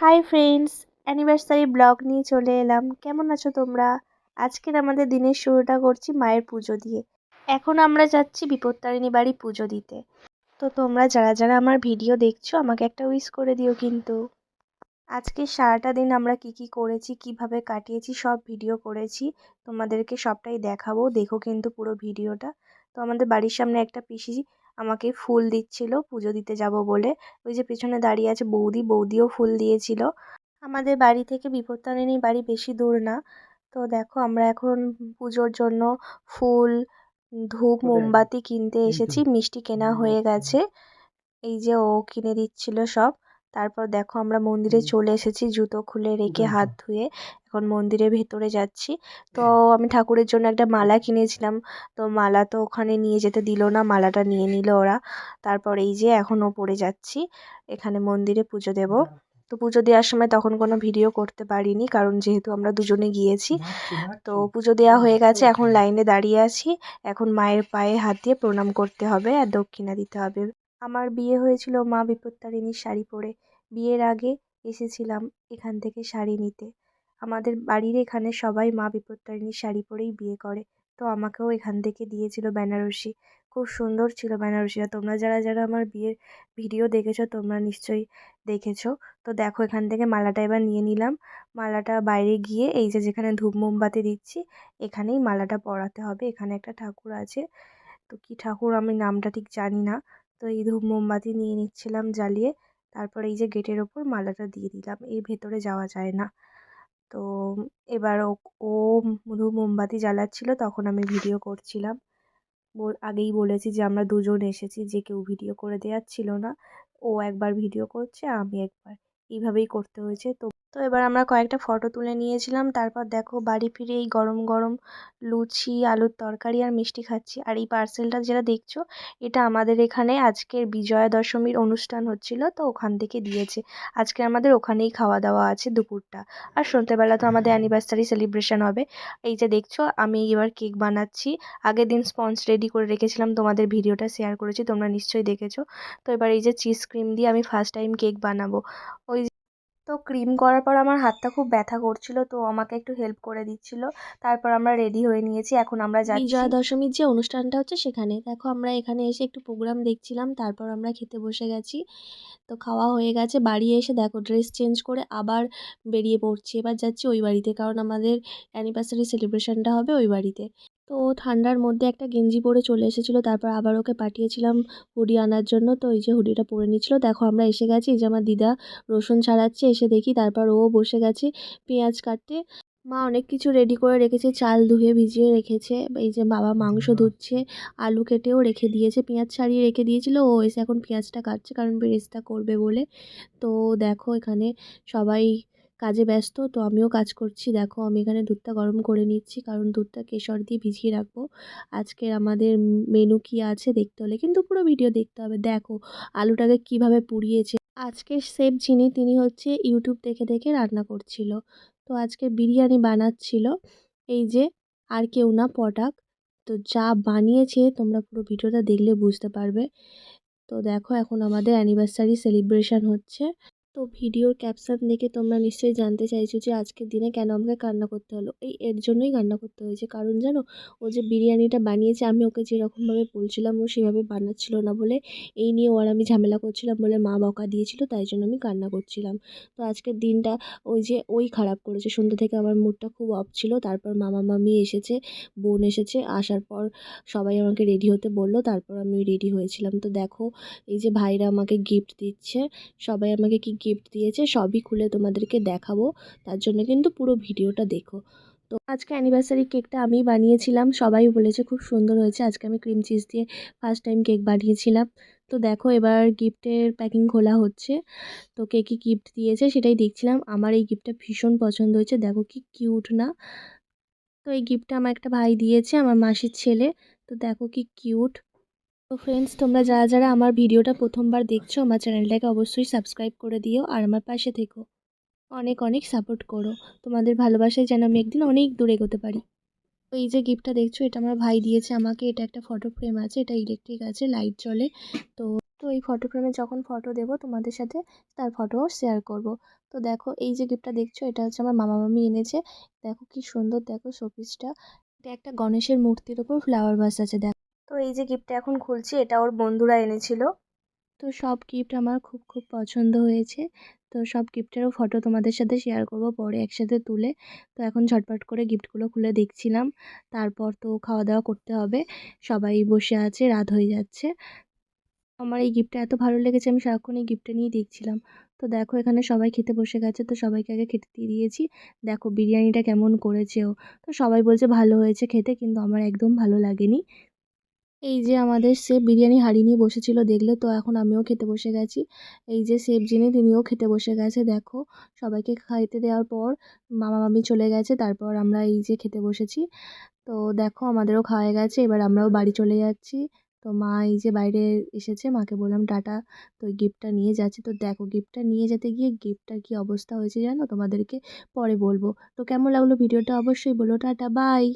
Hi friends anniversary blog নিয়ে চলে এলাম। কেমন আছো তোমরা? আজকের আমাদের দিনের শুরুটা করছি মায়ের পুজো দিয়ে। এখন আমরা যাচ্ছি বিপত্তারিণী বাড়ি পুজো দিতে। তো তোমরা যারা যারা আমার ভিডিও দেখছ, আমাকে একটা উইশ করে দিও কিন্তু। আজকে সারাটা দিন আমরা কি কি করেছি, কীভাবে কাটিয়েছি, সব ভিডিও করেছি। তোমাদেরকে সবটাই দেখাবো। দেখো কিন্তু পুরো ভিডিওটা। তো আমাদের বাড়ির সামনে একটা পিসি আমাকে ফুল দিচ্ছিল পুজো দিতে যাব বলে। ওই যে পেছনে দাঁড়িয়ে আছে বৌদি বৌদিও ফুল দিয়েছিল। আমাদের বাড়ি থেকে বিপত্তারিণী বাড়ি বেশি দূর না। তো দেখো আমরা এখন পুজোর জন্য ফুল ধূপ মোমবাতি কিনতে এসেছি মিষ্টি কেনা হয়ে গেছে। এই যে ও কিনে দিচ্ছিল সব। তারপর দেখো আমরা মন্দিরে চলে এসেছি জুতো খুলে রেখে হাত ধুয়ে এখন মন্দিরের ভেতরে যাচ্ছি। তো আমি ঠাকুরের জন্য একটা মালা কিনেছিলাম। তো মালা তো ওখানে নিয়ে যেতে দিল না মালাটা নিয়ে নিল ওরা। তারপর এই যে এখনও পড়ে যাচ্ছি এখানে মন্দিরে পুজো দেব। তো পুজো দেওয়ার সময় তখন কোনো ভিডিও করতে পারিনি কারণ যেহেতু আমরা দুজনে গিয়েছি। তো পুজো দেওয়া হয়ে গেছে এখন লাইনে দাঁড়িয়ে আছি। এখন মায়ের পায়ে হাত দিয়ে প্রণাম করতে হবে আর দক্ষিণা দিতে হবে। আমার বিয়ে হয়েছিল মা বিপত্তারিণীর শাড়ি পরে। বিয়ের আগে এসেছিলাম এখান থেকে শাড়ি নিতে। আমাদের বাড়ির এখানে সবাই মা বিপত্তারিণীর শাড়ি পরেই বিয়ে করে। তো আমাকেও এখান থেকে দিয়েছিল বেনারসি। খুব সুন্দর ছিল বেনারসিটা। তোমরা যারা যারা আমার বিয়ের ভিডিও দেখেছ, তোমরা নিশ্চয়ই দেখেছ। তো দেখো, এখান থেকে মালাটা এবার নিয়ে নিলাম। মালাটা বাইরে গিয়ে এই যে যেখানে ধূপ মোমবাতি দিচ্ছি, এখানেই মালাটা পরাতে হবে। এখানে একটা ঠাকুর আছে। তো কী ঠাকুর আমি নামটা ঠিক জানি না। তো এই ধূপ মোমবাতি নিয়ে নিচ্ছিলাম জ্বালিয়ে, তারপর এই যে গেটের ওপর মালাটা দিয়ে দিলাম। এর ভেতরে যাওয়া যায় না। তো এবার ও ও ধূপ মোমবাতি জ্বালাচ্ছিল, তখন আমি ভিডিও করছিলাম। আগেই বলেছি যে আমরা দুজন এসেছি, যে কেউ ভিডিও করে দেওয়ার ছিল না। ও একবার ভিডিও করছে, আমি একবার। এইভাবেই করতে হয়েছে। তো তো এবার আমরা কয়েকটা ফটো তুলে নিয়েছিলাম। তারপর দেখো বাড়ি ফিরে এই গরম গরম লুচি আলুর তরকারি আর মিষ্টি খাচ্ছি। আর এই পার্সেলটা যেটা দেখছ এটা আমাদের এখানে আজকের বিজয়া দশমীর অনুষ্ঠান হচ্ছিল তো ওখান থেকে দিয়েছে। আজকে আমাদের ওখানেই খাওয়া দাওয়া আছে দুপুরটা। আর সন্ধ্যেবেলা তো আমাদের অ্যানিভার্সারি সেলিব্রেশন হবে। এই যে দেখছ আমি এবার কেক বানাচ্ছি। আগের দিন স্পঞ্জ রেডি করে রেখেছিলাম তোমাদের ভিডিওটা শেয়ার করেছি তোমরা নিশ্চয়ই দেখেছ। তো এবার এই যে চিজ ক্রিম দিয়ে আমি ফার্স্ট টাইম কেক বানাবো। ওই তো ক্রিম করার পর আমার হাতটা খুব ব্যথা করছিল, তো আমাকে একটু হেল্প করে দিচ্ছিল। তারপর আমরা রেডি হয়ে নিয়েছি, এখন আমরা যাচ্ছি। বিজয়া দশমীর যে অনুষ্ঠানটা হচ্ছে সেখানে। দেখো, আমরা এখানে এসে একটু প্রোগ্রাম দেখছিলাম, তারপর আমরা খেতে বসে গেছি। তো খাওয়া হয়ে গেছে, বাড়ি এসে দেখো ড্রেস চেঞ্জ করে আবার বেরিয়ে পড়ছি। এবার যাচ্ছি ওই বাড়িতে, কারণ আমাদের অ্যানিভার্সারি সেলিব্রেশনটা হবে ওই বাড়িতে। তো ও ঠান্ডার মধ্যে একটা গেঞ্জি পরে চলে এসেছিল তারপর আবার ওকে পাঠিয়েছিলাম হুডি আনার জন্য। তো এই যে হুডিটা পরে নিচ্ছিলো দেখো আমরা এসে গেছি এই যে আমার দিদা রসুন ছাড়াচ্ছে এসে দেখি তারপর ও বসে গেছে পেঁয়াজ কাটতে। মা অনেক কিছু রেডি করে রেখেছে চাল ধুয়ে ভিজিয়ে রেখেছে এই যে বাবা মাংস ধুচ্ছে আলু কেটেও রেখে দিয়েছে পেঁয়াজ ছাড়িয়ে রেখে দিয়েছিল ও এসে এখন পেঁয়াজটা কাটছে কারণ বেরেস্তা করবে বলে। তো দেখো এখানে সবাই কাজে ব্যস্ত, তো আমিও কাজ করছি। দেখো, আমি এখানে দুধটা গরম করে নিচ্ছি, কারণ দুধটা কেশর দিয়ে ভিজিয়ে রাখব। আজকের আমাদের মেনু কী আছে দেখতে হলে কিন্তু পুরো ভিডিও দেখতে হবে। দেখো, আলুটাকে কীভাবে পুড়িয়েছে। আজকের শেফ যিনি, তিনি হচ্ছে ইউটিউব দেখে দেখে রান্না করছিল। তো আজকে বিরিয়ানি বানাচ্ছিল। এই যে, আর কেউ না, পটাক। তো যা বানিয়েছে, তোমরা পুরো ভিডিওটা দেখলে বুঝতে পারবে। তো দেখো, এখন আমাদের অ্যানিভার্সারি সেলিব্রেশন হচ্ছে। তো ভিডিওর ক্যাপশন দেখে তোমরা নিশ্চয়ই জানতে চাইছো যে আজকের দিনে কেন আমাকে কান্না করতে হলো। এই এর জন্যই কান্না করতে হয়েছে। কারণ জানো, ও যে বিরিয়ানিটা বানিয়েছে, আমি ওকে যেরকমভাবে বলছিলাম, ও সেভাবে বানাচ্ছিল না বলে এই নিয়ে ওর আমি ঝামেলা করছিলাম বলে মা বকা দিয়েছিল, তাই জন্য আমি কান্না করছিলাম। তো আজকের দিনটা ওই যে ওই খারাপ করেছে। সন্ধ্যা থেকে আমার মুডটা খুব অফ ছিল। তারপর মামা, মামি এসেছে, বোন এসেছে। আসার পর সবাই আমাকে রেডি হতে বলল। তারপর আমি রেডি হয়েছিলাম। তো দেখো, এই যে ভাইরা আমাকে গিফট দিচ্ছে, সবাই আমাকে কি গিফট দিয়েছে, সবই খুলে তোমাদেরকে দেখাবো। তার জন্য কিন্তু পুরো ভিডিওটা দেখো। তো আজকে অ্যানিভার্সারি কেকটা আমি বানিয়েছিলাম। সবাই বলেছে খুব সুন্দর হয়েছে। আজকে আমি ক্রিম চিজ দিয়ে ফার্স্ট টাইম কেক বানিয়েছিলাম। তো দেখো এবার গিফটের প্যাকিং খোলা হচ্ছে। তো কে কী গিফট দিয়েছে সেটাই দেখছিলাম। আমার এই গিফটটা ভীষণ পছন্দ হয়েছে। দেখো কি কিউট না। তো এই গিফটটা আমার একটা ভাই দিয়েছে, আমার মাসির ছেলে। তো দেখো কি কিউট তো ফ্রেন্ডস তোমরা যারা যারা আমার ভিডিওটা প্রথমবার দেখছ, আমার চ্যানেলটাকে অবশ্যই সাবস্ক্রাইব করে দিও আর আমার পাশে থেকো। অনেক অনেক সাপোর্ট করো। তোমাদের ভালোবাসায় যেন আমি একদিন অনেক দূরে এগোতে পারি। তো এই যে গিফটটা দেখছ, এটা আমার ভাই দিয়েছে আমাকে। এটা একটা ফটো ফ্রেম আছে, এটা ইলেকট্রিক আছে লাইট জ্বলে। তো তো এই ফটো ফ্রেমে যখন ফটো দেবো, তোমাদের সাথে তার ফটোও শেয়ার করব। তো দেখো, এই যে গিফটটা দেখছ, এটা হচ্ছে আমার মামা মামি এনেছে। দেখো কি সুন্দর, দেখো শোপিসটা এটা একটা গণেশের মূর্তির ওপর ফ্লাওয়ার ভাস আছে, দেখো। তো এই যে গিফটটা এখন খুলছি, এটা ওর বন্ধুরা এনেছিল। তো সব গিফট আমার খুব খুব পছন্দ হয়েছে। তো সব গিফটেরও ফটো তোমাদের সাথে শেয়ার করব, পরে একসাথে তুলে। তো এখন ঝটপট করে গিফটগুলো খুলে দেখছিলাম। তারপর তো খাওয়া দাওয়া করতে হবে। সবাই বসে আছে, রাত হয়ে যাচ্ছে। আমার এই গিফটটা এত ভালো লেগেছে, আমি সারাক্ষণ এই গিফটটা নিয়েই দেখছিলাম। তো দেখো এখানে সবাই খেতে বসে গেছে, তো সবাইকে আগে খেতে দিয়ে দিয়েছি। দেখো বিরিয়ানিটা কেমন করেছে ও। তো সবাই বলছে ভালো হয়েছে খেতে, কিন্তু আমার একদম ভালো লাগেনি। এই যে আমাদের শেফ বিরিয়ানি হাঁড়ি নিয়ে বসেছিল, দেখলে তো এখন আমিও খেতে বসে গেছি। এই যে শেফ যিনি তিনিও খেতে বসে গেছে, দেখো। সবাইকে খাইতে দেওয়ার পর মামা মামি চলে গেছে, তারপর আমরা এই যে খেতে বসেছি। তো দেখো, আমাদেরও খাওয়া গেছে, এবার আমরাও বাড়ি চলে যাচ্ছি। তো মা এই যে বাইরে এসেছে, মাকে বললাম, টাটা তো গিফটটা নিয়ে যাচ্ছি। তো দেখো, গিফটটা নিয়ে যেতে গিয়ে গিফটটার কী অবস্থা হয়েছে জানো? তোমাদেরকে পরে বলব। তো কেমন লাগল ভিডিওটা? অবশ্যই বলো, টাটা, বাই।